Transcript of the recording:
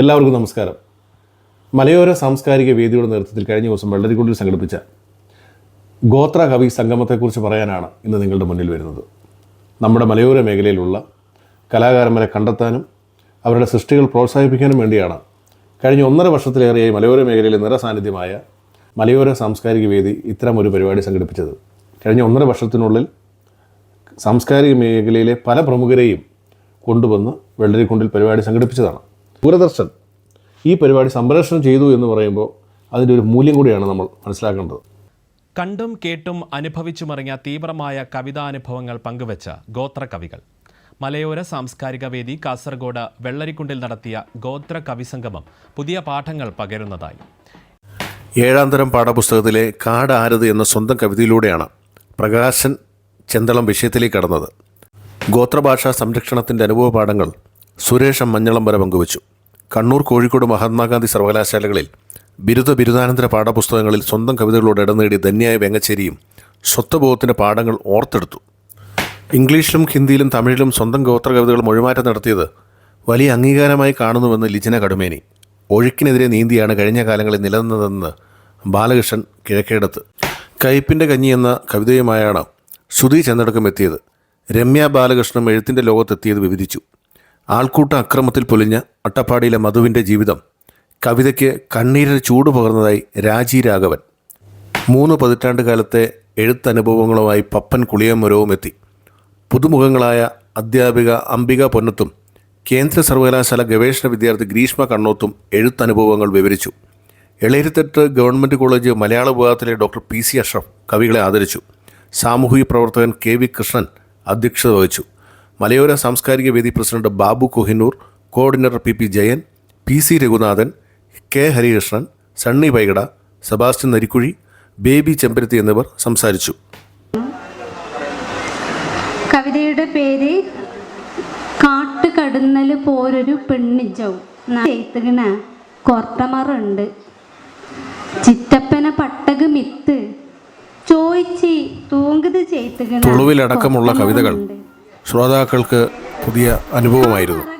എല്ലാവർക്കും നമസ്കാരം. മലയോര സാംസ്കാരിക വേദിയുടെ നേതൃത്വത്തിൽ കഴിഞ്ഞ ദിവസം വെള്ളരിക്കുണ്ടിൽ സംഘടിപ്പിച്ച ഗോത്ര കവി സംഗമത്തെക്കുറിച്ച് പറയാനാണ് ഇന്ന് നിങ്ങളുടെ മുന്നിൽ വരുന്നത്. നമ്മുടെ മലയോര മേഖലയിലുള്ള കലാകാരന്മാരെ കണ്ടെത്താനും അവരുടെ സൃഷ്ടികൾ പ്രോത്സാഹിപ്പിക്കാനും വേണ്ടിയാണ് കഴിഞ്ഞ ഒന്നര വർഷത്തിലേറെയായി മലയോര മേഖലയിലെ നിറസാന്നിധ്യമായ മലയോര സാംസ്കാരിക വേദി ഇത്തരം ഒരു പരിപാടി സംഘടിപ്പിച്ചത്. കഴിഞ്ഞ ഒന്നര വർഷത്തിനുള്ളിൽ സാംസ്കാരിക മേഖലയിലെ പല പ്രമുഖരെയും കൊണ്ടുവന്ന് വെള്ളരിക്കുണ്ടിൽ പരിപാടി സംഘടിപ്പിച്ചതാണ്. ദൂരദർശൻ ഈ പരിപാടി സംപ്രേഷണം ചെയ്തു എന്ന് പറയുമ്പോൾ അതിന്റെ ഒരു മൂല്യം കൂടിയാണ് നമ്മൾ മനസ്സിലാക്കേണ്ടത്. കണ്ടും കേട്ടും അനുഭവിച്ചുമറിഞ്ഞ തീവ്രമായ കവിതാനുഭവങ്ങൾ പങ്കുവച്ച ഗോത്ര കവികൾ മലയോര സാംസ്കാരിക വേദി കാസർഗോഡ് വെള്ളരിക്കുണ്ടിൽ നടത്തിയ ഗോത്ര കവിസംഗമം പുതിയ പാഠങ്ങൾ പകരുന്നതായി. ഏഴാം തരം പാഠപുസ്തകത്തിലെ കാട് ആരത് എന്ന സ്വന്തം കവിതയിലൂടെയാണ് പ്രകാശൻ ചെന്തളം വിഷയത്തിലേക്ക് കടന്നത്. ഗോത്രഭാഷാ സംരക്ഷണത്തിന്റെ അനുഭവ പാഠങ്ങൾ സുരേഷ് വരെ പങ്കുവച്ചു. കണ്ണൂർ കോഴിക്കോട് മഹാത്മാഗാന്ധി സർവകലാശാലകളിൽ ബിരുദ ബിരുദാനന്തര പാഠപുസ്തകങ്ങളിൽ സ്വന്തം കവിതകളോട് ഇടം നേടിയ ധന്യായ വെങ്ങച്ചേരിയും സ്വത്വബോധത്തിന്റെ പാഠങ്ങൾ ഓർത്തെടുത്തു. ഇംഗ്ലീഷിലും ഹിന്ദിയിലും തമിഴിലും സ്വന്തം ഗോത്ര കവിതകൾ മൊഴിമാറ്റം നടത്തിയത് വലിയ അംഗീകാരമായി കാണുന്നുവെന്ന് ലിജന കടുമേനി. ഒഴുക്കിനെതിരെ നീന്തിയാണ് കഴിഞ്ഞ കാലങ്ങളിൽ നിലനിന്നതെന്ന് ബാലകൃഷ്ണൻ കിഴക്കേടത്ത്. കയ്പിന്റെ കഞ്ഞി എന്ന കവിതയുമായാണ് ശ്രുതി ചെന്നടക്കം എത്തിയത്. രമ്യ ബാലകൃഷ്ണൻ എഴുത്തിന്റെ ലോകത്തെത്തിയത് വിവരിച്ചു. ആൾക്കൂട്ട അക്രമത്തിൽ പൊലിഞ്ഞ അട്ടപ്പാടിയിലെ മധുവിന്റെ ജീവിതം കവിതയ്ക്ക് കണ്ണീരിന് ചൂട് പകർന്നതായി രാജി രാഘവൻ. മൂന്ന് പതിറ്റാണ്ട് കാലത്തെ എഴുത്തനുഭവങ്ങളുമായി പപ്പൻ കുളിയമ്മരവും എത്തി. പുതുമുഖങ്ങളായ അധ്യാപിക അംബിക പൊന്നത്തും കേന്ദ്ര സർവകലാശാല ഗവേഷണ വിദ്യാർത്ഥി ഗ്രീഷ്മ കണ്ണോത്തും എഴുത്തനുഭവങ്ങൾ വിവരിച്ചു. എളേരിത്തെട്ട് ഗവൺമെന്റ് കോളേജ് മലയാള വിഭാഗത്തിലെ ഡോക്ടർ പി സി അഷ്റഫ് കവികളെ ആദരിച്ചു. സാമൂഹിക പ്രവർത്തകൻ കെ വി കൃഷ്ണൻ അധ്യക്ഷത വഹിച്ചു. മലയോര സാംസ്കാരിക വേദി president Babu Kohinoor coordinator P P Jayan P C Raghunathan K Harikrishnan Sunny Vaigada Sebastian Narikkuzhi Baby Chembarathi എന്നിവർ സംസാരിച്ചു. കവിതയുടെ പേര് കാട്ടുകടുന്നൽ പോരൊരു പെണ്ണിജവും. ചെയ്ത്തുകണ കൊർത്തമറുണ്ട്. ചിറ്റപ്പന പട്ടക മിത്ത് ചോയിച്ചി തൂങ്കത് ചെയ്ത്തുകണ തുളുവിലടക്കമുള്ള കവിതകൾ. ശ്രോതാക്കൾക്ക് പുതിയ അനുഭവമായിരുന്നു.